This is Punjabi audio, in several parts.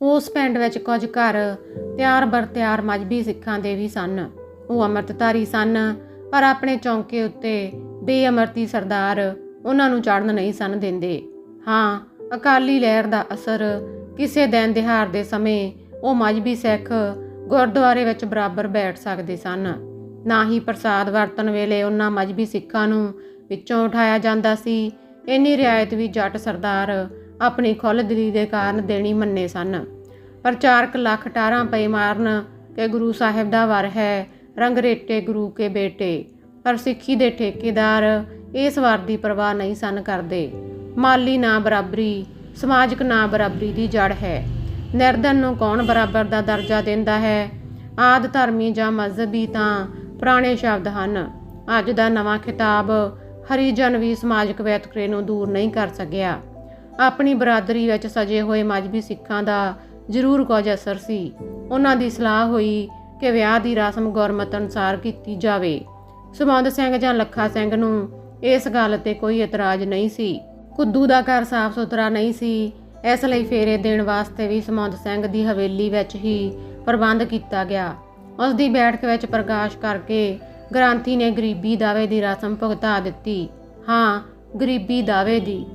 ਉਸ ਪਿੰਡ ਵਿੱਚ ਕੁਝ ਘਰ ਤਿਆਰ ਬਰ ਤਿਆਰ ਮਜਬੀ ਸਿੱਖਾਂ ਦੇ ਵੀ ਸਨ। ਉਹ ਅੰਮ੍ਰਿਤਧਾਰੀ ਸਨ, ਪਰ ਆਪਣੇ ਚੌਂਕੇ ਉੱਤੇ ਬੇਅਮਰਤੀ ਸਰਦਾਰ ਉਹਨਾਂ ਨੂੰ ਚੜਨ ਨਹੀਂ ਸਨ ਦਿੰਦੇ। ਹਾਂ, ਅਕਾਲੀ ਲਹਿਰ ਦਾ ਅਸਰ ਕਿਸੇ ਦਿਨ ਦਿਹਾੜ ਦੇ ਸਮੇਂ ਉਹ ਮਜਬੀ ਸਿੱਖ ਗੁਰਦੁਆਰੇ ਵਿੱਚ ਬਰਾਬਰ ਬੈਠ ਸਕਦੇ ਸਨ। ਨਾ ਹੀ ਪ੍ਰਸਾਦ ਵਰਤਨ ਵੇਲੇ ਉਹਨਾਂ ਮਜਬੀ ਸਿੱਖਾਂ ਨੂੰ ਵਿੱਚੋਂ ਉਠਾਇਆ ਜਾਂਦਾ ਸੀ। ਇੰਨੀ ਰਿਆਇਤ ਵੀ ਜੱਟ ਸਰਦਾਰ ਆਪਣੀ ਖੁੱਲ੍ਹਦਿਲੀ ਦੇ ਕਾਰਨ ਦੇਣੀ ਮੰਨੇ ਸਨ। ਪ੍ਰਚਾਰਕ ਲੱਖ ਟਾਰਾਂ ਪਈ ਮਾਰਨ ਕਿ ਗੁਰੂ ਸਾਹਿਬ ਦਾ ਵਰ ਹੈ ਰੰਗਰੇਟੇ ਗੁਰੂ ਕੇ ਬੇਟੇ। ਪਰ ਸਿੱਖੀ ਦੇ ਠੇਕੇਦਾਰ ਇਸ ਵਾਰ ਦੀ ਪਰਵਾਹ ਨਹੀਂ ਸਨ ਕਰਦੇ। ਮਾਲੀ ਨਾ ਬਰਾਬਰੀ, ਸਮਾਜਿਕ ਨਾ ਬਰਾਬਰੀ ਦੀ ਜੜ ਹੈ। ਨਿਰਧਨ ਨੂੰ ਕੌਣ ਬਰਾਬਰ ਦਾ ਦਰਜਾ ਦਿੰਦਾ ਹੈ? ਆਦ ਧਰਮੀ ਜਾਂ ਮਜ਼ਹਬੀ ਤਾਂ ਪੁਰਾਣੇ ਸ਼ਬਦ ਹਨ। ਅੱਜ ਦਾ ਨਵਾਂ ਖਿਤਾਬ ਹਰੀਜਨ ਵੀ ਸਮਾਜਿਕ ਵੈਤਕਰੇ ਨੂੰ ਦੂਰ ਨਹੀਂ ਕਰ ਸਕਿਆ। ਆਪਣੀ ਬਰਾਦਰੀ ਵਿੱਚ ਸਜੇ ਹੋਏ ਮਜਬੀ ਸਿੱਖਾਂ ਦਾ ਜ਼ਰੂਰ ਕੁਝ ਅਸਰ ਸੀ। ਉਹਨਾਂ ਦੀ ਸਲਾਹ ਹੋਈ ਕਿ ਵਿਆਹ ਦੀ ਰਸਮ ਗੁਰਮਤ ਅਨੁਸਾਰ ਕੀਤੀ ਜਾਵੇ। ਸੁਮੰਦ ਸਿੰਘ ਜਾਂ ਲੱਖਾ ਸਿੰਘ ਨੂੰ ਇਸ ਗੱਲ ਤੇ ਕੋਈ ਇਤਰਾਜ਼ ਨਹੀਂ ਸੀ। ਕੁੱਦੂ ਦਾ ਘਰ ਸਾਫ਼ ਸੁਥਰਾ ਨਹੀਂ ਸੀ। ਇਸ ਲਈ ਫੇਰੇ ਦੇਣ ਵਾਸਤੇ ਵੀ ਸੁਮੰਦ ਸਿੰਘ ਦੀ ਹਵੇਲੀ ਵਿੱਚ ਹੀ ਪ੍ਰਬੰਧ ਕੀਤਾ ਗਿਆ। ਉਸ ਦੀ ਬੈਠਕ ਵਿੱਚ ਪ੍ਰਕਾਸ਼ ਕਰਕੇ ਗ੍ਰਾਂਤੀ ਨੇ ਗਰੀਬੀ ਦਾਅਵੇ ਦੀ ਰਸਮ ਭੁਗਤਾ ਦਿੱਤੀ। ਹਾਂ, ਗਰੀਬੀ ਦਾਅਵੇ ਦੀ।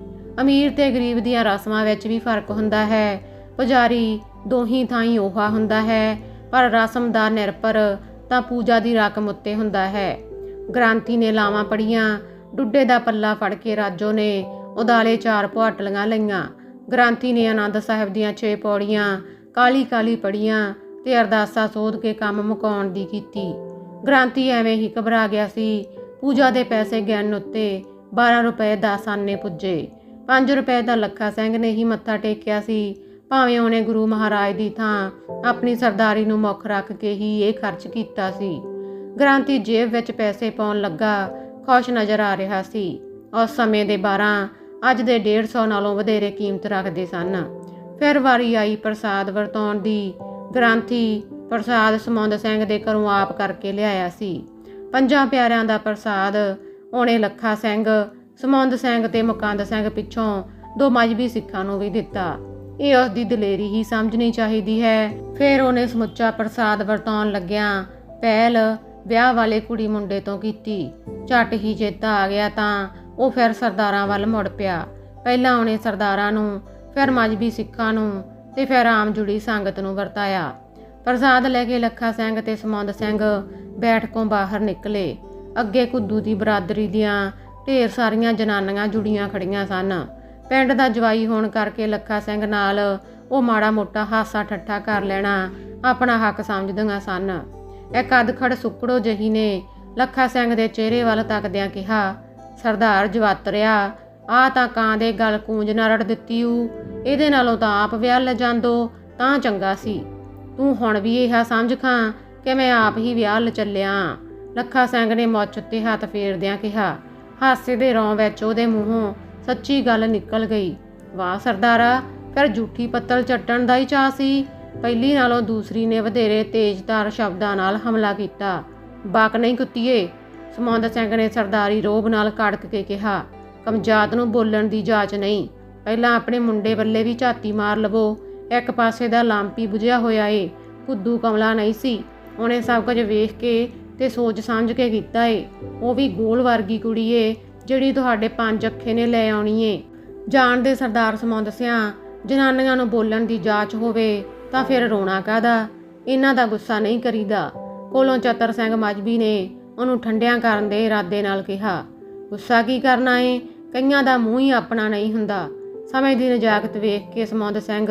ਅਮੀਰ ਤੇ ਗਰੀਬ ਦੀਆਂ ਰਸਮਾਂ ਵਿੱਚ ਵੀ ਫ਼ਰਕ ਹੁੰਦਾ ਹੈ। ਪੁਜਾਰੀ ਦੋਹੀ ਥਾਈਂ ਉਹਾ ਹੁੰਦਾ ਹੈ, ਪਰ ਰਸਮ ਦਾ ਨਿਰਭਰ ਤਾਂ ਪੂਜਾ ਦੀ ਰਕਮ ਉੱਤੇ ਹੁੰਦਾ ਹੈ। ਗ੍ਰਾਂਤੀ ਨੇ ਲਾਵਾਂ ਪੜੀਆਂ ਡੁੱਡੇ ਦਾ ਪੱਲਾ ਫੜ ਕੇ ਰਾਜੋ ਨੇ ਉਦਾਲੇ ਚਾਰ ਪੁਆਟਲੀਆਂ ਲਈਆਂ। ਗ੍ਰਾਂਤੀ ਨੇ ਆਨੰਦ ਸਾਹਿਬ ਦੀਆਂ 6 ਪੌੜੀਆਂ ਕਾਲੀ ਕਾਲੀ ਪੜੀਆਂ ਤੇ ਅਰਦਾਸਾਂ ਸੋਧ ਕੇ ਕੰਮ ਮੁਕਾਉਣ ਦੀ ਕੀਤੀ। ਗ੍ਰਾਂਤੀ ਐਵੇਂ ਹੀ ਘਬਰਾ ਗਿਆ ਸੀ। ਪੂਜਾ ਦੇ ਪੈਸੇ ਗਿਣ ਉੱਤੇ 12 ਰੁਪਏ 10 ਆਨੇ ਪੁੱਜੇ। 5 ਰੁਪਏ ਦਾ ਲੱਖਾ ਸਿੰਘ ਨੇ ਹੀ ਮੱਥਾ ਟੇਕਿਆ ਸੀ। ਭਾਵੇਂ ਉਹਨੇ ਗੁਰੂ ਮਹਾਰਾਜ ਦੀ ਥਾਂ ਆਪਣੀ ਸਰਦਾਰੀ ਨੂੰ ਮੁੱਖ ਰੱਖ ਕੇ ਹੀ ਇਹ ਖਰਚ ਕੀਤਾ ਸੀ। ਗ੍ਰਾਂਤੀ ਜੇਬ ਵਿੱਚ ਪੈਸੇ ਪਾਉਣ ਲੱਗਾ ਖੁਸ਼ ਨਜ਼ਰ ਆ ਰਿਹਾ ਸੀ। ਉਸ ਸਮੇਂ ਦੇ 12 ਅੱਜ ਦੇ 150 ਨਾਲੋਂ ਵਧੇਰੇ ਕੀਮਤ ਰੱਖਦੇ ਸਨ। ਫਿਰ ਵਾਰੀ ਆਈ ਪ੍ਰਸਾਦ ਵਰਤਾਉਣ ਦੀ। ਗ੍ਰਾਂਥੀ ਪ੍ਰਸਾਦ ਸਮੁੰਦ ਸਿੰਘ ਦੇ ਘਰੋਂ ਆਪ ਕਰਕੇ ਲਿਆਇਆ ਸੀ। ਪੰਜਾਂ ਪਿਆਰਿਆਂ ਦਾ ਪ੍ਰਸਾਦ, ਉਹਨੇ ਲੱਖਾ ਸਿੰਘ ਸਮੁੰਦ ਸਿੰਘ ਤੇ ਮੁਕੰਦ ਸਿੰਘ ਪਿੱਛੋਂ ਦੋ ਮਜਬੀ ਸਿੱਖਾਂ ਨੂੰ ਵੀ ਦਿੱਤਾ। ਇਹ ਉਸ ਦੀ ਦਲੇਰੀ ਹੀ ਸਮਝਣੀ ਚਾਹੀਦੀ ਹੈ। ਫਿਰ ਉਹਨੇ ਸਮੁੱਚਾ ਪ੍ਰਸਾਦ ਵਰਤਾਉਣ ਲੱਗਿਆ ਪਹਿਲ ਵਿਆਹ ਵਾਲੇ ਕੁੜੀ ਮੁੰਡੇ ਤੋਂ ਕੀਤੀ। ਝਟ ਹੀ ਚੇਤਾ ਆ ਗਿਆ ਤਾਂ ਉਹ ਫਿਰ ਸਰਦਾਰਾਂ ਵੱਲ ਮੁੜ ਪਿਆ। ਪਹਿਲਾਂ ਉਹਨੇ ਸਰਦਾਰਾਂ ਨੂੰ, ਫਿਰ ਮਜਬੀ ਸਿੱਖਾਂ ਨੂੰ ਤੇ ਫਿਰ ਆਮ ਜੁੜੀ ਸੰਗਤ ਨੂੰ ਵਰਤਾਇਆ। ਪ੍ਰਸਾਦ ਲੈ ਕੇ ਲੱਖਾ ਸਿੰਘ ਤੇ ਸਮੁੰਦ ਸਿੰਘ ਬੈਠਕੋਂ ਬਾਹਰ ਨਿਕਲੇ। ਅੱਗੇ ਕੁੱਦੂ ਦੀ ਬਰਾਦਰੀ ਦੀਆਂ ਢੇਰ ਸਾਰੀਆਂ ਜਨਾਨੀਆਂ ਜੁੜੀਆਂ ਖੜੀਆਂ ਸਨ। ਪਿੰਡ ਦਾ ਜਵਾਈ ਹੋਣ ਕਰਕੇ ਲੱਖਾ ਸਿੰਘ ਨਾਲ ਉਹ ਮਾੜਾ ਮੋਟਾ ਹਾਸਾ ਠੱਠਾ ਕਰ ਲੈਣਾ ਆਪਣਾ ਹੱਕ ਸਮਝਦੀਆਂ ਸਨ। ਇੱਕ ਅਧਖੜ ਸੁੱਕੜੋ ਜਹੀ ਨੇ ਲੱਖਾ ਸਿੰਘ ਦੇ ਚਿਹਰੇ ਵੱਲ ਤੱਕਦਿਆਂ ਕਿਹਾ, ਸਰਦਾਰ ਜਵਾਤਰਿਆ ਆ ਤਾਂ ਕਾਂ ਦੇ ਗਲ ਕੂੰਜ ਨਾ ਰੜ ਦਿੱਤੀ ਊ ਇਹਦੇ ਨਾਲੋਂ ਤਾਂ ਆਪ ਵਿਆਹ ਲੈ ਜਾਂਦੋ, ਤਾਂ ਚੰਗਾ ਸੀ। ਤੂੰ ਹੁਣ ਵੀ ਇਹ ਸਮਝ ਖਾਂ ਕਿ ਮੈਂ ਆਪ ਹੀ ਵਿਆਹ ਲ ਚੱਲਿਆ ਲੱਖਾ ਸਿੰਘ ਨੇ ਮੁੱਛ ਉੱਤੇ ਹੱਥ ਫੇਰਦਿਆਂ ਕਿਹਾ ਹਾਸੇ ਦੇ ਰੌਂ ਵਿੱਚ ਉਹਦੇ ਮੂੰਹੋਂ ਸੱਚੀ ਗੱਲ ਨਿਕਲ ਗਈ। ਵਾਹ ਸਰਦਾਰਾ, ਫਿਰ ਝੂਠੀ ਪੱਤਲ ਚੱਟਣ ਦਾ ਹੀ ਚਾਹ ਸੀ। ਪਹਿਲੀ ਨਾਲੋਂ ਦੂਸਰੀ ਨੇ ਵਧੇਰੇ ਤੇਜ਼ਧਾਰ ਸ਼ਬਦਾਂ ਨਾਲ ਹਮਲਾ ਕੀਤਾ। ਬਾਕ ਨਹੀਂ ਕੁੱਤੀਏ ਸਮੁੰਦ ਸਿੰਘ ਨੇ ਸਰਦਾਰੀ ਰੋਬ ਨਾਲ ਕੜਕ ਕੇ ਕਿਹਾ, ਕਮਜਾਤ ਨੂੰ ਬੋਲਣ ਦੀ ਜਾਚ ਨਹੀਂ। ਪਹਿਲਾਂ ਆਪਣੇ ਮੁੰਡੇ ਵੱਲੇ ਵੀ ਝਾਤੀ ਮਾਰ ਲਵੋ। ਇੱਕ ਪਾਸੇ ਦਾ ਲਾਂਪੀ ਬੁਝਿਆ ਹੋਇਆ ਏ। ਕੁੱਦੂ ਕਮਲਾ ਨਹੀਂ ਸੀ। ਉਹਨੇ ਸਭ ਕੁਝ ਵੇਖ ਕੇ ਤੇ ਸੋਚ ਸਮਝ ਕੇ ਕੀਤਾ ਏ। ਉਹ ਵੀ ਗੋਲ ਵਰਗੀ ਕੁੜੀ ਏ, ਜਿਹੜੀ ਤੁਹਾਡੇ ਪੰਜ ਅੱਖੇ ਨੇ ਲੈ ਆਉਣੀ ਏ। ਜਾਣਦੇ ਸਰਦਾਰ ਸਮੁੰਦ ਸਿਆਂ ਜਨਾਨੀਆਂ ਨੂੰ ਬੋਲਣ ਦੀ ਜਾਚ ਹੋਵੇ ਤਾਂ ਫਿਰ ਰੋਣਾ ਕਾਦਾ ਇਹਨਾਂ ਦਾ ਗੁੱਸਾ ਨਹੀਂ ਕਰੀਦਾ। ਕੋਲੋਂ ਚਤਰ ਸਿੰਘ ਮਜਬੀ ਨੇ ਉਹਨੂੰ ਠੰਡਿਆਂ ਕਰਨ ਦੇ ਇਰਾਦੇ ਨਾਲ ਕਿਹਾ, ਗੁੱਸਾ ਕੀ ਕਰਨਾ ਏ? ਕਈਆਂ ਦਾ ਮੂੰਹ ਹੀ ਆਪਣਾ ਨਹੀਂ ਹੁੰਦਾ। ਸਮੇਂ ਦੀ ਨਜਾਕਤ ਵੇਖ ਕੇ ਸਮੁੰਦ ਸਿੰਘ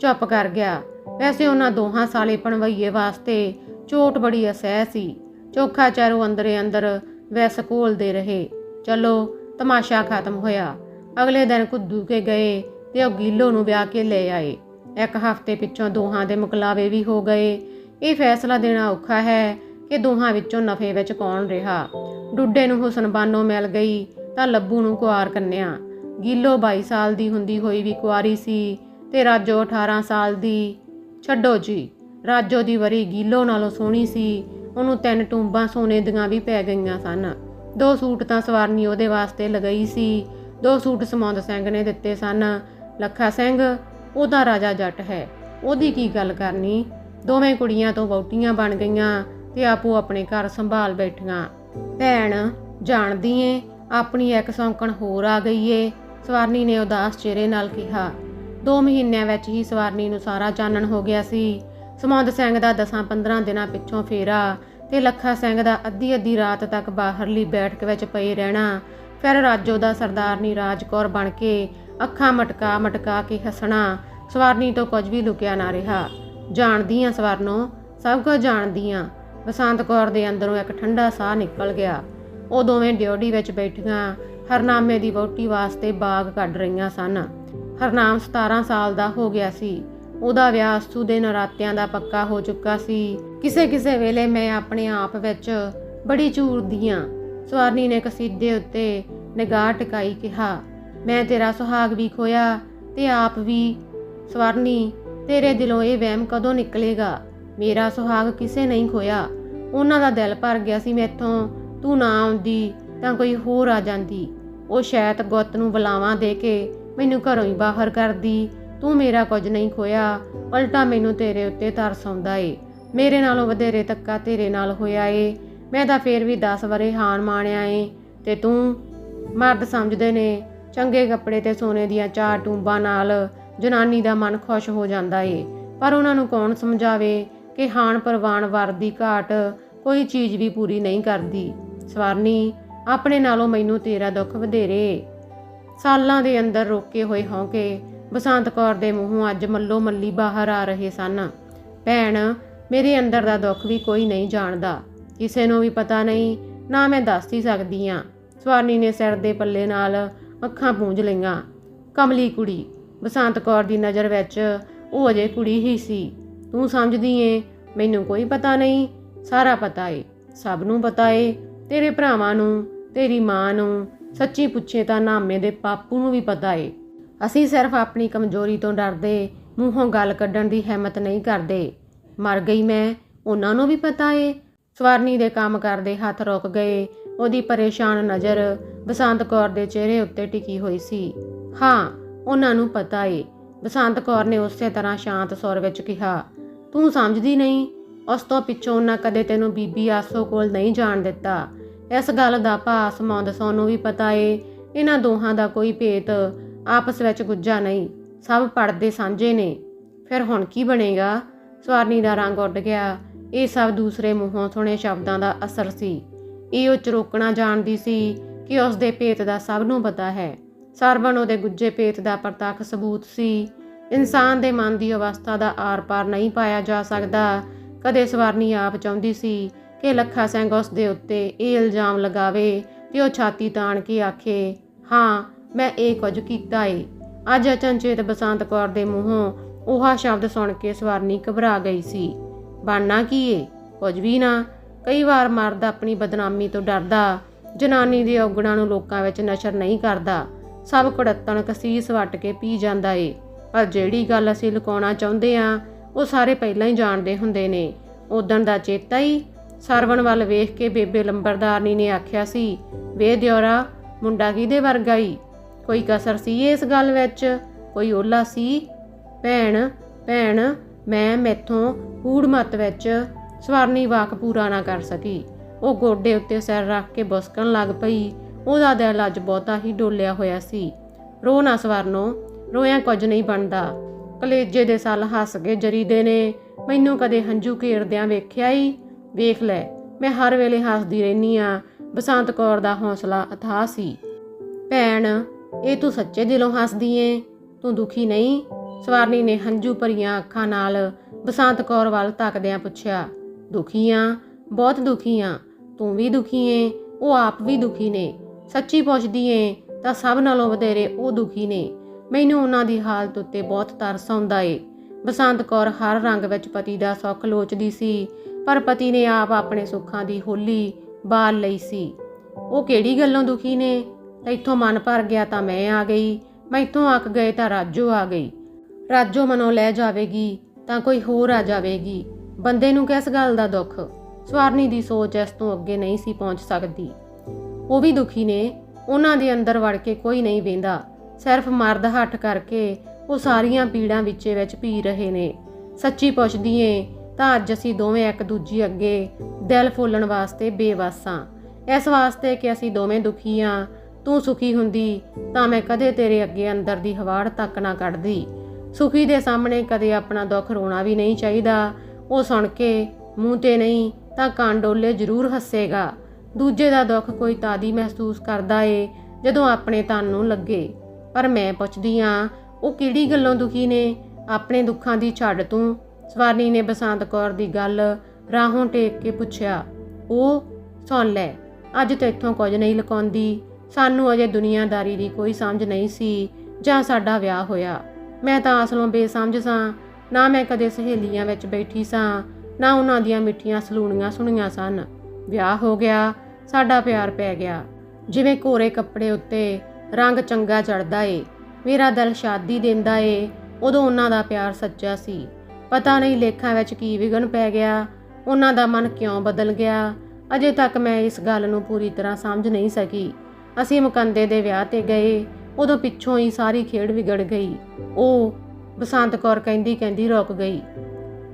ਚੁੱਪ ਕਰ ਗਿਆ। ਵੈਸੇ ਉਹਨਾਂ ਦੋਹਾਂ ਸਾਲੇ ਪਣਵਈਏ ਵਾਸਤੇ ਚੋਟ ਬੜੀ ਅਸਹਿ ਸੀ। ਚੋਖਾ ਚਾਰੂ ਅੰਦਰੇ ਅੰਦਰ ਵੈਸ ਘੋਲਦੇ ਰਹੇ। ਚਲੋ, ਤਮਾਸ਼ਾ ਖਤਮ ਹੋਇਆ। ਅਗਲੇ ਦਿਨ ਕੁੱਦੂ ਕੇ ਗਏ ਤੇ ਉਹ ਗੀਲੋ ਨੂੰ ਵਿਆਹ ਕੇ ਲੈ ਆਏ। ਇੱਕ ਹਫ਼ਤੇ ਪਿੱਛੋਂ ਦੋਹਾਂ ਦੇ ਮੁਕਲਾਵੇ ਵੀ ਹੋ ਗਏ। ਇਹ ਫੈਸਲਾ ਦੇਣਾ ਔਖਾ ਹੈ ਕਿ ਦੋਹਾਂ ਵਿੱਚੋਂ ਨਫੇ ਵਿੱਚ ਕੌਣ ਰਿਹਾ। ਡੁੱਡੇ ਨੂੰ ਹੁਸਨ ਬਾਨੋ ਮਿਲ ਗਈ ਤਾਂ ਲੱਭੂ ਨੂੰ ਕੁਆਰ ਕੰਨਿਆ। ਗੀਲੋ 22 ਸਾਲ ਦੀ ਹੁੰਦੀ ਹੋਈ ਵੀ ਕੁਆਰੀ ਸੀ ਤੇ ਰਾਜੋ 18 ਸਾਲ ਦੀ। ਛੱਡੋ ਜੀ, ਰਾਜੋ ਦੀ ਵਰੀ ਗੀਲੋ ਨਾਲੋਂ ਸੋਹਣੀ ਸੀ। ਉਹਨੂੰ ਤਿੰਨ ਟੁੰਬਾਂ ਸੋਨੇ ਦੀਆਂ ਵੀ ਪੈ ਗਈਆਂ ਸਨ। ਦੋ ਸੂਟ ਤਾਂ ਸਵਾਰਨੀ ਉਹਦੇ ਵਾਸਤੇ ਲਗਾਈ ਸੀ। ਦੋ ਸੂਟ ਸਮੁੰਦ ਸਿੰਘ ਨੇ ਦਿੱਤੇ ਸਨ। ਲੱਖਾ ਸਿੰਘ, ਉਹਦਾ ਰਾਜਾ ਜੱਟ ਹੈ। ਉਹਦੀ ਕੀ ਗੱਲ ਕਰਨੀ? ਦੋਵੇਂ ਕੁੜੀਆਂ ਤੋਂ ਵਹੁਟੀਆਂ ਬਣ ਗਈਆਂ ਤੇ ਆਪੋ ਆਪਣੇ ਘਰ ਸੰਭਾਲ ਬੈਠੀਆਂ। ਭੈਣ, ਜਾਣਦੀ ਏ, ਆਪਣੀ ਇੱਕ ਸੌਂਕਣ ਹੋਰ ਆ ਗਈ ਏ। ਸਵਾਰਨੀ ਨੇ ਉਦਾਸ ਚਿਹਰੇ ਨਾਲ ਕਿਹਾ, ਦੋ ਮਹੀਨਿਆਂ ਵਿੱਚ ਹੀ ਸਵਾਰਨੀ ਨੂੰ ਸਾਰਾ ਚਾਨਣ ਹੋ ਗਿਆ ਸੀ। ਸਮੌਂਦ ਸਿੰਘ ਦਾ 10-15 ਦਿਨਾਂ ਪਿੱਛੋਂ ਫੇਰਾ ਤੇ ਲੱਖਾ ਸਿੰਘ ਦਾ ਅੱਧੀ ਅੱਧੀ ਰਾਤ ਤੱਕ ਬਾਹਰਲੀ ਬੈਠਕ ਵਿੱਚ ਪਏ ਰਹਿਣਾ। ਫਿਰ ਰਾਜੋ ਦਾ ਸਰਦਾਰਨੀ ਰਾਜਕੌਰ ਬਣ ਕੇ ਅੱਖਾਂ ਮਟਕਾ ਮਟਕਾ ਕੇ ਹੱਸਣਾ ਸਵਰਨੀ ਤੋਂ ਕੁਝ ਵੀ ਲੁਕਿਆ ਨਾ ਰਿਹਾ। ਜਾਣਦੀ ਜਾਣਦੀਆਂ ਸਵਰਨੋ, ਸਭ ਕੁਝ ਜਾਣਦੀ ਜਾਣਦੀਆਂ, ਬਸੰਤ ਕੌਰ ਦੇ ਅੰਦਰੋਂ ਇੱਕ ਠੰਡਾ ਸਾਹ ਨਿਕਲ ਗਿਆ। ਉਹ ਦੋਵੇਂ ਡਿਓਢੀ ਵਿੱਚ ਬੈਠੀਆਂ, ਹਰਨਾਮੇ ਦੀ ਵਹੁਟੀ ਵਾਸਤੇ ਬਾਗ ਕੱਢ ਰਹੀਆਂ ਸਨ। ਹਰਨਾਮ 17 ਸਾਲ ਦਾ ਹੋ ਗਿਆ ਸੀ। ਉਹਦਾ ਵਿਆਹ ਅਸੂ ਦੇ ਨਰਾਤਿਆਂ ਦਾ ਪੱਕਾ ਹੋ ਚੁੱਕਾ ਸੀ। ਕਿਸੇ ਕਿਸੇ ਵੇਲੇ ਮੈਂ ਆਪਣੇ ਆਪ ਵਿੱਚ ਬੜੀ ਝੂਰਦੀ ਆਂ ਸਵਾਰਨੀ ਨੇ ਕਸੀਦੇ ਉੱਤੇ ਨਿਗਾਹ ਟਿਕਾਈ ਕਿਹਾ, ਮੈਂ ਤੇਰਾ ਸੁਹਾਗ ਵੀ ਖੋਇਆ ਤੇ ਆਪ ਵੀ ਸਵਰਨੀ। ਤੇਰੇ ਦਿਲੋਂ ਇਹ ਵਹਿਮ ਕਦੋਂ ਨਿਕਲੇਗਾ? ਮੇਰਾ ਸੁਹਾਗ ਕਿਸੇ ਨਹੀਂ ਖੋਇਆ। ਉਹਨਾਂ ਦਾ ਦਿਲ ਭਰ ਗਿਆ ਸੀ ਮੈਥੋਂ, ਤੂੰ ਨਾ ਆਉਂਦੀ ਤਾਂ ਕੋਈ ਹੋਰ ਆ ਜਾਂਦੀ। ਉਹ ਸ਼ਾਇਦ ਗੁੱਤ ਨੂੰ ਬੁਲਾਵਾਂ ਦੇ ਕੇ ਮੈਨੂੰ ਘਰੋਂ ਹੀ ਬਾਹਰ ਕਰਦੀ। ਤੂੰ ਮੇਰਾ ਕੁਝ ਨਹੀਂ ਖੋਇਆ। ਉਲਟਾ ਮੈਨੂੰ ਤੇਰੇ ਉੱਤੇ ਤਰਸ ਆਉਂਦਾ ਏ। ਮੇਰੇ ਨਾਲੋਂ ਵਧੇਰੇ ਤੱਕਾ ਤੇਰੇ ਨਾਲ ਹੋਇਆ ਏ। ਮੈਂ ਤਾਂ ਫੇਰ ਵੀ 10 ਵਰੇ ਹਾਨ ਮਾਣਿਆ ਏ। ਤੇ ਤੂੰ ਮਰਦ ਸਮਝਦੇ ਨੇ, ਚੰਗੇ ਕੱਪੜੇ ਤੇ ਸੋਨੇ ਦੀਆਂ ਚਾਰ ਟੂੰਬਾਂ ਨਾਲ ਜਨਾਨੀ ਦਾ ਮਨ ਖੁਸ਼ ਹੋ ਜਾਂਦਾ ਏ। ਪਰ ਉਹਨਾਂ ਨੂੰ ਕੌਣ ਸਮਝਾਵੇ ਕਿ ਹਾਨ ਪਰਵਾਨ ਵਰ ਦੀ ਘਾਟ ਕੋਈ ਚੀਜ਼ ਵੀ ਪੂਰੀ ਨਹੀਂ ਕਰਦੀ। ਸਵਰਨੀ, ਆਪਣੇ ਨਾਲੋਂ ਮੈਨੂੰ ਤੇਰਾ ਦੁੱਖ ਵਧੇਰੇ ਸਾਲਾਂ ਦੇ ਅੰਦਰ ਰੋਕੇ ਹੋਏ ਹੌਂਕੇ ਬਸੰਤ ਕੌਰ ਦੇ ਮੂੰਹੋਂ ਅੱਜ ਮੱਲੋ ਮੱਲੀ ਬਾਹਰ ਆ ਰਹੇ ਸਨ। ਭੈਣ, ਮੇਰੇ ਅੰਦਰ ਦਾ ਦੁੱਖ ਵੀ ਕੋਈ ਨਹੀਂ ਜਾਣਦਾ। ਕਿਸੇ ਨੂੰ ਵੀ ਪਤਾ ਨਹੀਂ, ਨਾ ਮੈਂ ਦੱਸ ਹੀ ਸਕਦੀ ਆ ਸਵਰਨੀ ਨੇ ਸਿਰ ਦੇ ਪੱਲੇ ਨਾਲ ਅੱਖਾਂ ਪੂੰਝ ਲਈਆਂ। ਕਮਲੀ ਕੁੜੀ, ਬਸੰਤ ਕੌਰ ਦੀ ਨਜ਼ਰ ਵਿੱਚ ਉਹ ਅਜੇ ਕੁੜੀ ਹੀ ਸੀ। ਤੂੰ ਸਮਝਦੀ ਏ, ਮੈਨੂੰ ਕੋਈ ਪਤਾ ਨਹੀਂ। ਸਾਰਾ ਪਤਾ ਏ, ਸਭ ਨੂੰ ਪਤਾ ਏ। ਤੇਰੇ ਭਰਾਵਾਂ ਨੂੰ, ਤੇਰੀ ਮਾਂ ਨੂੰ, ਸੱਚੀ ਪੁੱਛੇ ਤਾਂ ਨਾਮੇ ਦੇ ਪਾਪੂ ਨੂੰ ਵੀ ਪਤਾ ਏ। ਅਸੀਂ ਸਿਰਫ ਆਪਣੀ ਕਮਜ਼ੋਰੀ ਤੋਂ ਡਰਦੇ, ਮੂੰਹੋਂ ਗੱਲ ਕੱਢਣ ਦੀ ਹਿੰਮਤ ਨਹੀਂ ਕਰਦੇ। ਮਰ ਗਈ ਮੈਂ, ਉਹਨਾਂ ਨੂੰ ਵੀ ਪਤਾ ਏ। ਸਵਰਨੀ ਦੇ ਕੰਮ ਕਰਦੇ ਹੱਥ ਰੁਕ ਗਏ। ਉਹਦੀ ਪਰੇਸ਼ਾਨ ਨਜ਼ਰ ਬਸੰਤ ਕੌਰ ਦੇ ਚਿਹਰੇ ਉੱਤੇ ਟਿਕੀ ਹੋਈ ਸੀ। ਹਾਂ, ਉਹਨਾਂ ਨੂੰ ਪਤਾ ਏ। ਬਸੰਤ ਕੌਰ ਨੇ ਉਸੇ ਤਰ੍ਹਾਂ ਸ਼ਾਂਤ ਸੁਰ ਵਿੱਚ ਕਿਹਾ, ਤੂੰ ਸਮਝਦੀ ਨਹੀਂ? ਉਸ ਤੋਂ ਪਿੱਛੋਂ ਉਹਨਾਂ ਕਦੇ ਤੈਨੂੰ ਬੀਬੀ ਆਸੋ ਕੋਲ ਨਹੀਂ ਜਾਣ ਦਿੱਤਾ। ਇਸ ਗੱਲ ਦਾ ਭਾਸ ਮੌਂਦ ਸੋਨੂੰ ਵੀ ਪਤਾ ਏ। ਇਹਨਾਂ ਦੋਹਾਂ ਦਾ ਕੋਈ ਭੇਤ ਆਪਸ ਵਿੱਚ ਗੁੱਜਾ ਨਹੀਂ, ਸਭ ਪੜਦੇ ਸਾਂਝੇ ਨੇ। ਫਿਰ ਹੁਣ ਕੀ ਬਣੇਗਾ? ਸਵਾਰਨੀ ਦਾ ਰੰਗ ਉੱਡ ਗਿਆ। ਇਹ ਸਭ ਦੂਸਰੇ ਮੂੰਹੋਂ ਸੁਣੇ ਸ਼ਬਦਾਂ ਦਾ ਅਸਰ ਸੀ। ਇਹ ਉਹ ਚਰੋਕਣਾ ਜਾਣਦੀ ਸੀ ਕਿ ਉਸ ਦੇ ਭੇਤ ਦਾ ਸਭ ਨੂੰ ਪਤਾ ਹੈ। ਸਰਵਣ ਉਹਦੇ ਗੁੱਜੇ ਭੇਤ ਦਾ ਪ੍ਰਤੱਖ ਸਬੂਤ ਸੀ। ਇਨਸਾਨ ਦੇ ਮਨ ਦੀ ਅਵਸਥਾ ਦਾ ਆਰ-ਪਾਰ ਨਹੀਂ ਪਾਇਆ ਜਾ ਸਕਦਾ। ਕਦੇ ਸਵਰਨੀ ਆਪ ਚਾਹੁੰਦੀ ਸੀ ਕਿ ਲੱਖਾ ਸਿੰਘ ਉਸ ਦੇ ਉੱਤੇ ਇਹ ਇਲਜ਼ਾਮ ਲਗਾਵੇ ਤੇ ਉਹ ਛਾਤੀ ਤਾਣ ਕੇ ਆਖੇ, ਹਾਂ ਮੈਂ ਇਹ ਕੁਝ ਕੀਤਾ ਏ। ਅੱਜ ਅਚਨਚੇਤ ਬਸੰਤ ਕੌਰ ਦੇ ਮੂੰਹੋਂ ਉਹਾ ਸ਼ਬਦ ਸੁਣ ਕੇ ਸਵਰਨੀ ਘਬਰਾ ਗਈ ਸੀ। ਬਣਨਾ ਕੀ ਏ? ਕੁਝ ਵੀ ਨਾ। ਕਈ ਵਾਰ ਮਰਦ ਆਪਣੀ ਬਦਨਾਮੀ ਤੋਂ ਡਰਦਾ, ਜਨਾਨੀ ਦੇ ਔਗਣਾਂ ਨੂੰ ਲੋਕਾਂ ਵਿੱਚ ਨਸ਼ਰ ਨਹੀਂ ਕਰਦਾ। ਸਭ ਕੁੜੱਤਣ ਕਸੀਸ ਵੱਟ ਕੇ ਪੀ ਜਾਂਦਾ ਏ। ਪਰ ਜਿਹੜੀ ਗੱਲ ਅਸੀਂ ਲੁਕਾਉਣਾ ਚਾਹੁੰਦੇ ਆ, ਉਹ ਸਾਰੇ ਪਹਿਲਾਂ ਹੀ ਜਾਣਦੇ ਹੁੰਦੇ ਨੇ। ਉਦਣ ਦਾ ਚੇਤਾ ਹੀ ਸਰਵਣ ਵੱਲ ਵੇਖ ਕੇ ਬੇਬੇ ਲੰਬਰਦਾਰਨੀ ਨੇ ਆਖਿਆ ਸੀ, ਵੇ ਦਿਓਰਾ, ਮੁੰਡਾ ਕਿਹਦੇ ਵਰਗਾ ਈ? ਕੋਈ ਕਸਰ ਸੀ ਇਸ ਗੱਲ ਵਿੱਚ? ਕੋਈ ਓਲਾ ਸੀ? ਭੈਣ ਭੈਣ, ਮੈਂ ਮੈਥੋਂ ਕੂੜ ਮਤ ਵਿੱਚ ਸਵਰਨੀ ਵਾਕ ਪੂਰਾ ਨਾ ਕਰ ਸਕੀ। ਉਹ ਗੋਡੇ ਉੱਤੇ ਸਿਰ ਰੱਖ ਕੇ ਬੁਸਕਣ ਲੱਗ ਪਈ। ਉਹਦਾ ਦਿਲ ਅੱਜ ਬਹੁਤਾ ਹੀ ਡੋਲਿਆ ਹੋਇਆ ਸੀ। ਰੋ ਨਾ ਸਵਰਨੋ, ਰੋਇਆ ਕੁਝ ਨਹੀਂ ਬਣਦਾ। ਕਲੇਜੇ ਦੇ ਸੱਲ ਹੱਸ ਕੇ ਜਰੀਦੇ ਨੇ। ਮੈਨੂੰ ਕਦੇ ਹੰਝੂ ਘੇਰਦਿਆਂ ਵੇਖਿਆ ਹੀ ਵੇਖ ਲੈ, ਮੈਂ ਹਰ ਵੇਲੇ ਹੱਸਦੀ ਰਹਿਨੀ ਆ। ਬਸੰਤ ਕੌਰ ਦਾ ਹੌਸਲਾ ਅਥਾਹ ਸੀ। ਭੈਣ ਇਹ ਤੂੰ ਸੱਚੇ ਦਿਲੋਂ ਹੱਸਦੀ ਏ? ਤੂੰ ਦੁਖੀ ਨਹੀਂ? ਸਵਾਰਨੀ ਨੇ ਹੰਝੂ ਭਰੀਆਂ ਅੱਖਾਂ ਨਾਲ ਬਸੰਤ ਕੌਰ ਵੱਲ ਤੱਕਦਿਆਂ ਪੁੱਛਿਆ, ਦੁਖੀ ਆਂ? ਬਹੁਤ ਦੁਖੀ ਆਂ। ਤੂੰ ਵੀ ਦੁਖੀ ਏ? ਉਹ ਆਪ ਵੀ ਦੁਖੀ ਨੇ। ਸੱਚੀ ਪੁੱਛਦੀ ਏ ਤਾਂ ਸਭ ਨਾਲੋਂ ਵਧੇਰੇ ਉਹ ਦੁਖੀ ਨੇ। ਮੈਨੂੰ ਉਹਨਾਂ ਦੀ ਹਾਲਤ ਉੱਤੇ ਬਹੁਤ ਤਰਸ ਆਉਂਦਾ ਏ। ਬਸੰਤ ਕੌਰ ਹਰ ਰੰਗ ਵਿੱਚ ਪਤੀ ਦਾ ਸੁੱਖ ਲੋਚਦੀ ਸੀ, ਪਰ ਪਤੀ ਨੇ ਆਪ ਆਪਣੇ ਸੁੱਖਾਂ ਦੀ ਹੋਲੀ ਬਾਲ ਲਈ ਸੀ। ਉਹ ਕਿਹੜੀ ਗੱਲੋਂ ਦੁਖੀ ਨੇ? ਇੱਥੋਂ ਮਨ ਭਰ ਗਿਆ ਤਾਂ ਮੈਂ ਆ ਗਈ। ਮੈਂ ਇੱਥੋਂ ਅੱਕ ਗਏ ਤਾਂ ਰਾਜੋ ਆ ਗਈ। ਰਾਜੋ ਮਨੋਂ ਲੈ ਜਾਵੇਗੀ ਤਾਂ ਕੋਈ ਹੋਰ ਆ ਜਾਵੇਗੀ। ਬੰਦੇ ਨੂੰ ਕਿਸ ਗੱਲ ਦਾ ਦੁੱਖ? ਸਵਾਰਨੀ ਦੀ ਸੋਚ ਇਸ ਤੋਂ ਅੱਗੇ ਨਹੀਂ ਸੀ ਪਹੁੰਚ ਸਕਦੀ। ਉਹ ਵੀ ਦੁਖੀ ਨੇ। ਉਹਨਾਂ ਦੇ ਅੰਦਰ ਵੜ ਕੇ ਕੋਈ ਨਹੀਂ ਵੇਂਦਾ। ਸਿਰਫ ਮਰਦ ਹੱਠ ਕਰਕੇ ਉਹ ਸਾਰੀਆਂ ਪੀੜਾਂ ਵਿੱਚੇ ਵਿੱਚ ਪੀ ਰਹੇ ਨੇ। ਸੱਚੀ ਪੁੱਛਦੀ ਏ ਤਾਂ ਅੱਜ ਅਸੀਂ ਦੋਵੇਂ ਇੱਕ ਦੂਜੀ ਅੱਗੇ ਦਿਲ ਫੋਲਣ ਵਾਸਤੇ ਬੇਵੱਸ ਹਾਂ ਇਸ ਵਾਸਤੇ ਕਿ ਅਸੀਂ ਦੋਵੇਂ ਦੁਖੀ ਹਾਂ ਤੂੰ ਸੁਖੀ ਹੁੰਦੀ ਤਾਂ ਮੈਂ ਕਦੇ ਤੇਰੇ ਅੱਗੇ ਅੰਦਰ ਦੀ ਹਵਾੜ ਤੱਕ ਨਾ ਕੱਢਦੀ। ਸੁਖੀ ਦੇ ਸਾਹਮਣੇ ਕਦੇ ਆਪਣਾ ਦੁੱਖ ਰੋਣਾ ਵੀ ਨਹੀਂ ਚਾਹੀਦਾ। ਉਹ ਸੁਣ ਕੇ, ਮੂੰਹ ਤੇ ਨਹੀਂ ਤਾਂ ਕਾਂਡੋਲੇ ਜ਼ਰੂਰ ਹੱਸੇਗਾ। ਦੂਜੇ ਦਾ ਦੁੱਖ ਕੋਈ ਤਾਦੀ ਮਹਿਸੂਸ ਕਰਦਾ ਏ, ਜਦੋਂ ਆਪਣੇ ਤਨ ਨੂੰ ਲੱਗੇ। ਪਰ ਮੈਂ ਪੁੱਛਦੀ ਆ, ਉਹ ਕਿਹੜੀ ਗੱਲੋਂ ਦੁਖੀ ਨੇ? ਆਪਣੇ ਦੁੱਖਾਂ ਦੀ ਛੱਡ ਤੂੰ? ਸਵਾਰਨੀ ਨੇ ਬਸੰਤ ਕੌਰ ਦੀ ਗੱਲ ਰਾਹੋਂ ਟੇਕ ਕੇ ਪੁੱਛਿਆ, ਉਹ, ਸੁਣ ਲੈ, ਅੱਜ ਤੇ ਇੱਥੋਂ ਕੁਝ ਨਹੀਂ ਲੁਕਾਉਂਦੀ। ਸਾਨੂੰ ਅਜੇ ਦੁਨੀਆਦਾਰੀ ਦੀ ਕੋਈ ਸਮਝ ਨਹੀਂ ਸੀ ਜਾਂ ਸਾਡਾ ਵਿਆਹ ਹੋਇਆ। ਮੈਂ ਤਾਂ ਅਸਲੋਂ ਬੇਸਮਝ ਸਾਂ। ਨਾ ਮੈਂ ਕਦੇ ਸਹੇਲੀਆਂ ਵਿੱਚ ਬੈਠੀ ਸਾਂ, ਨਾ ਉਹਨਾਂ ਦੀਆਂ ਮਿੱਠੀਆਂ ਸਲੂਣੀਆਂ ਸੁਣੀਆਂ ਸਨ। ਵਿਆਹ ਹੋ ਗਿਆ, ਸਾਡਾ ਪਿਆਰ ਪੈ ਗਿਆ। ਜਿਵੇਂ ਕੋਰੇ ਕੱਪੜੇ ਉੱਤੇ ਰੰਗ ਚੰਗਾ ਚੜਦਾ ਏ, ਮੇਰਾ ਦਿਲ ਸ਼ਾਦੀ ਦਿੰਦਾ ਏ, ਉਦੋਂ ਉਹਨਾਂ ਦਾ ਪਿਆਰ ਸੱਚਾ ਸੀ। ਪਤਾ ਨਹੀਂ ਲੇਖਾਂ ਵਿੱਚ ਕੀ ਵਿਗਨ ਪੈ ਗਿਆ, ਉਹਨਾਂ ਦਾ ਮਨ ਕਿਉਂ ਬਦਲ ਗਿਆ। ਅਜੇ ਤੱਕ ਮੈਂ ਇਸ ਗੱਲ ਨੂੰ ਪੂਰੀ ਤਰ੍ਹਾਂ ਸਮਝ ਨਹੀਂ ਸਕੀ। ਅਸੀਂ ਮੁਕੰਦੇ ਦੇ ਵਿਆਹ ਤੇ ਗਏ, ਉਦੋਂ ਪਿੱਛੋਂ ਹੀ ਸਾਰੀ ਖੇਡ ਵਿਗੜ ਗਈ। ਉਹ ਬਸੰਤ ਕੌਰ ਕਹਿੰਦੀ ਕਹਿੰਦੀ ਰੁਕ ਗਈ।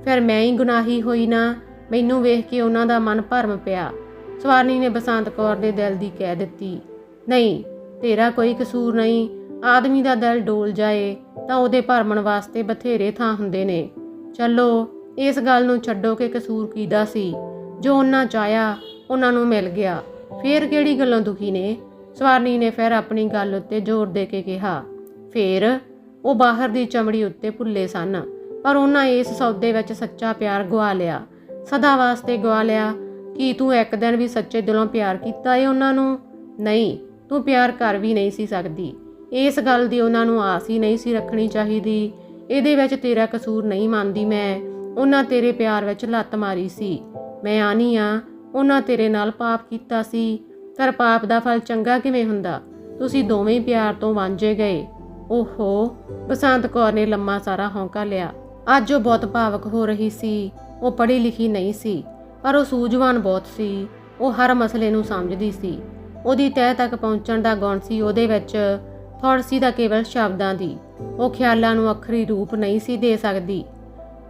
ਫਿਰ ਮੈਂ ਹੀ ਗੁਨਾਹੀ ਹੋਈ ਨਾ, ਮੈਨੂੰ ਵੇਖ ਕੇ ਉਹਨਾਂ ਦਾ ਮਨ ਭਰਮ ਪਿਆ। ਸਵਾਰਨੀ ਨੇ ਬਸੰਤ ਕੌਰ ਦੇ ਦਿਲ ਦੀ ਕਹਿ ਦਿੱਤੀ, ਨਹੀਂ, ਤੇਰਾ ਕੋਈ ਕਸੂਰ ਨਹੀਂ, ਆਦਮੀ ਦਾ ਦਿਲ ਡੋਲ ਜਾਏ, ਤਾਂ ਉਹਦੇ ਭਰਮਣ ਵਾਸਤੇ ਬਥੇਰੇ ਥਾਂ ਹੁੰਦੇ ਨੇ। ਚਲੋ, ਇਸ ਗੱਲ ਨੂੰ ਛੱਡੋ ਕਿ ਕਸੂਰ ਕੀਦਾ ਸੀ। ਜੋ ਉਹਨਾਂ ਚਾਹਿਆ, ਉਹਨਾਂ ਨੂੰ ਮਿਲ ਗਿਆ। ਫੇਰ ਕਿਹੜੀ ਗੱਲੋਂ ਦੁਖੀ ਨੇ? ਸਵਾਰਨੀ ਨੇ ਫਿਰ ਆਪਣੀ ਗੱਲ ਉੱਤੇ ਜ਼ੋਰ ਦੇ ਕੇ ਕਿਹਾ। ਫੇਰ ਉਹ ਬਾਹਰ ਦੀ ਚਮੜੀ ਉੱਤੇ ਭੁੱਲੇ ਸਨ, ਪਰ ਉਹਨਾਂ ਇਸ ਸੌਦੇ ਵਿੱਚ ਸੱਚਾ ਪਿਆਰ ਗਵਾ ਲਿਆ। ਸਦਾ ਵਾਸਤੇ ਗਵਾ ਲਿਆ ਕੀ ਤੂੰ ਇੱਕ ਦਿਨ ਵੀ ਸੱਚੇ ਦਿਲੋਂ ਪਿਆਰ ਕੀਤਾ ਏ ਉਹਨਾਂ ਨੂੰ? ਨਹੀਂ, ਤੂੰ ਪਿਆਰ ਕਰ ਵੀ ਨਹੀਂ ਸੀ ਸਕਦੀ। ਇਸ ਗੱਲ ਦੀ ਉਹਨਾਂ ਨੂੰ ਆਸ ਹੀ ਨਹੀਂ ਸੀ ਰੱਖਣੀ ਚਾਹੀਦੀ। ਇਹਦੇ ਵਿੱਚ ਤੇਰਾ ਕਸੂਰ ਨਹੀਂ ਮੰਨਦੀ ਮੈਂ। ਉਹਨਾਂ ਤੇਰੇ ਪਿਆਰ ਵਿੱਚ ਲੱਤ ਮਾਰੀ ਸੀ। ਮੈਂ ਆਨੀ ਆ। ਉਹਨਾਂ ਤੇਰੇ ਨਾਲ ਪਾਪ ਕੀਤਾ ਸੀ। ਪਰ ਪਾਪ ਦਾ ਫਲ ਚੰਗਾ ਕਿਵੇਂ ਹੁੰਦਾ? ਤੁਸੀਂ ਦੋਵੇਂ ਪਿਆਰ ਤੋਂ ਵਾਂਝੇ ਗਏ। ਓਹੋ, ਬਸੰਤ ਕੌਰ ਨੇ ਲੰਮਾ ਸਾਰਾ ਹੌਂਕਾ ਲਿਆ। ਅੱਜ ਉਹ ਬਹੁਤ ਭਾਵਕ ਹੋ ਰਹੀ ਸੀ। ਉਹ ਪੜ੍ਹੀ ਲਿਖੀ ਨਹੀਂ ਸੀ, ਪਰ ਉਹ ਸੂਝਵਾਨ ਬਹੁਤ ਸੀ। ਉਹ ਹਰ ਮਸਲੇ ਨੂੰ ਸਮਝਦੀ ਸੀ। ਉਹਦੀ ਤਹਿ ਤੱਕ ਪਹੁੰਚਣ ਦਾ ਗੁਣ ਸੀ ਉਹਦੇ ਵਿੱਚ ਥੋੜ ਸੀ ਦਾ ਕੇਵਲ ਸ਼ਬਦਾਂ ਦੀ। ਉਹ ਖਿਆਲਾਂ ਨੂੰ ਅੱਖਰੀ ਰੂਪ ਨਹੀਂ ਸੀ ਦੇ ਸਕਦੀ।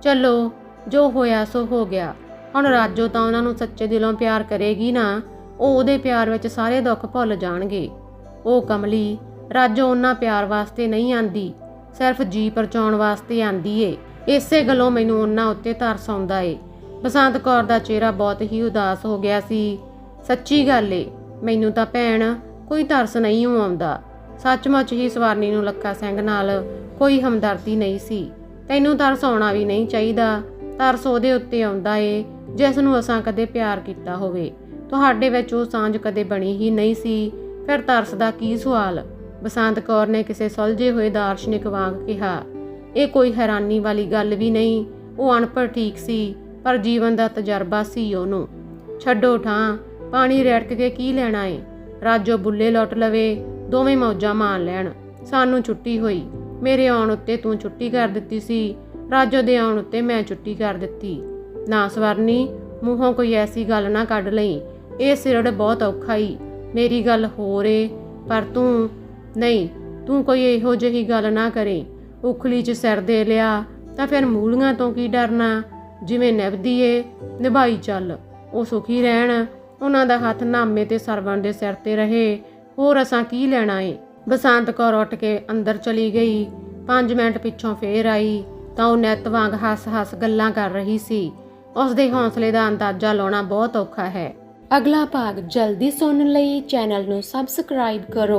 ਚਲੋ, ਜੋ ਹੋਇਆ ਸੋ ਹੋ ਗਿਆ। ਹੁਣ ਰਾਜੋ ਤਾਂ ਉਹਨਾਂ ਨੂੰ ਸੱਚੇ ਦਿਲੋਂ ਪਿਆਰ ਕਰੇਗੀ ਨਾ ਉਹ ਉਹਦੇ ਪਿਆਰ ਵਿੱਚ ਸਾਰੇ ਦੁੱਖ ਭੁੱਲ ਜਾਣਗੇ। ਉਹ ਕਮਲੀ, ਰਾਜੋ ਉਹਨਾਂ ਪਿਆਰ ਵਾਸਤੇ ਨਹੀਂ ਆਂਦੀ, ਸਿਰਫ ਜੀ ਪਰਚਾਉਣ ਵਾਸਤੇ ਆਂਦੀ ਏ। ਇਸੇ ਗੱਲੋਂ ਮੈਨੂੰ ਉਹਨਾਂ ਉੱਤੇ ਤਰਸ ਆਉਂਦਾ ਏ। ਬਸੰਤ ਕੌਰ ਦਾ ਚਿਹਰਾ ਬਹੁਤ ਹੀ ਉਦਾਸ ਹੋ ਗਿਆ ਸੀ। ਸੱਚੀ ਗੱਲ ਏ, ਮੈਨੂੰ ਤਾਂ ਭੈਣ ਕੋਈ ਤਰਸ ਨਹੀਂ ਓ ਆਉਂਦਾ। ਸੱਚਮੁੱਚ ਹੀ ਸਵਾਰਨੀ ਨੂੰ ਲੱਖਾ ਸਿੰਘ ਨਾਲ ਕੋਈ ਹਮਦਰਦੀ ਨਹੀਂ ਸੀ। ਤੈਨੂੰ ਤਰਸ ਆਉਣਾ ਵੀ ਨਹੀਂ ਚਾਹੀਦਾ। ਤਰਸ ਉਹਦੇ ਉੱਤੇ ਆਉਂਦਾ ਏ, ਜਿਸ ਨੂੰ ਅਸਾਂ ਕਦੇ ਪਿਆਰ ਕੀਤਾ ਹੋਵੇ। ਤੁਹਾਡੇ ਵਿੱਚ ਉਹ ਸਾਂਝ ਕਦੇ ਬਣੀ ਹੀ ਨਹੀਂ ਸੀ। ਫਿਰ ਤਰਸ ਦਾ ਕੀ ਸਵਾਲ? ਬਸੰਤ ਕੌਰ ਨੇ ਕਿਸੇ ਸੁਲਝੇ ਹੋਏ ਦਾਰਸ਼ਨਿਕ ਵਾਂਗ ਕਿਹਾ, ਇਹ ਕੋਈ ਹੈਰਾਨੀ ਵਾਲੀ ਗੱਲ ਵੀ ਨਹੀਂ, ਉਹ ਅਨਪੜ੍ਹ ਠੀਕ ਸੀ, ਪਰ ਜੀਵਨ ਦਾ ਤਜਰਬਾ ਸੀ ਉਹਨੂੰ। ਛੱਡੋ ਠਾਂ, ਪਾਣੀ ਰੜਕ ਕੇ ਕੀ ਲੈਣਾ ਏ? ਰਾਜੋ ਬੁੱਲੇ ਲੁੱਟ ਲਵੇ, ਦੋਵੇਂ ਮੌਜਾਂ ਮਾਣ ਲੈਣ। ਸਾਨੂੰ ਛੁੱਟੀ ਹੋਈ, ਮੇਰੇ ਆਉਣ ਉੱਤੇ ਤੂੰ ਛੁੱਟੀ ਕਰ ਦਿੱਤੀ ਸੀ, ਰਾਜੋ ਦੇ ਆਉਣ ਉੱਤੇ ਮੈਂ ਛੁੱਟੀ ਕਰ ਦਿੱਤੀ। ਨਾ ਸਵਰਨੀ, ਮੂੰਹੋਂ ਕੋਈ ਐਸੀ ਗੱਲ ਨਾ ਕੱਢ ਲਈ ਇਹ ਸਿਰੜ ਬਹੁਤ ਔਖਾ ਈ। ਮੇਰੀ ਗੱਲ ਹੋਰ ਏ, ਪਰ ਤੂੰ, ਨਹੀਂ, ਤੂੰ ਕੋਈ ਇਹੋ ਜਿਹੀ ਗੱਲ ਨਾ ਕਰੇ। ਉਖਲੀ 'ਚ ਸਿਰ ਦੇ ਲਿਆ, ਤਾਂ ਫਿਰ ਮੂਲੀਆਂ ਤੋਂ ਕੀ ਡਰਨਾ? ਜਿਵੇਂ ਨਿਭਦੀ ਏ, ਨਿਭਾਈ ਚੱਲ। ਉਹ ਸੁਖੀ ਰਹਿਣ, ਉਹਨਾਂ ਦਾ ਹੱਥ ਨਾਮੇ ਤੇ ਸਰਵਣ ਦੇ ਸਿਰ ਤੇ ਰਹੇ। ਹੋਰ ਅਸਾਂ ਕੀ ਲੈਣਾ ਏ? ਬਸੰਤ ਕੌਰ ਉੱਠ ਕੇ ਅੰਦਰ ਚਲੀ ਗਈ। 5 ਮਿੰਟ ਪਿੱਛੋਂ ਫੇਰ ਆਈ, ਤਾਂ ਉਹ ਨਿੱਤ ਵਾਂਗ ਹੱਸ-ਹੱਸ ਗੱਲਾਂ ਕਰ ਰਹੀ ਸੀ। ਉਸ ਦੇ ਹੌਸਲੇ ਦਾ ਅੰਦਾਜ਼ਾ ਲਾਉਣਾ ਬਹੁਤ ਔਖਾ ਹੈ। ਅਗਲਾ ਭਾਗ ਜਲਦੀ ਸੁਣਨ ਲਈ ਚੈਨਲ ਨੂੰ ਸਬਸਕ੍ਰਾਈਬ ਕਰੋ।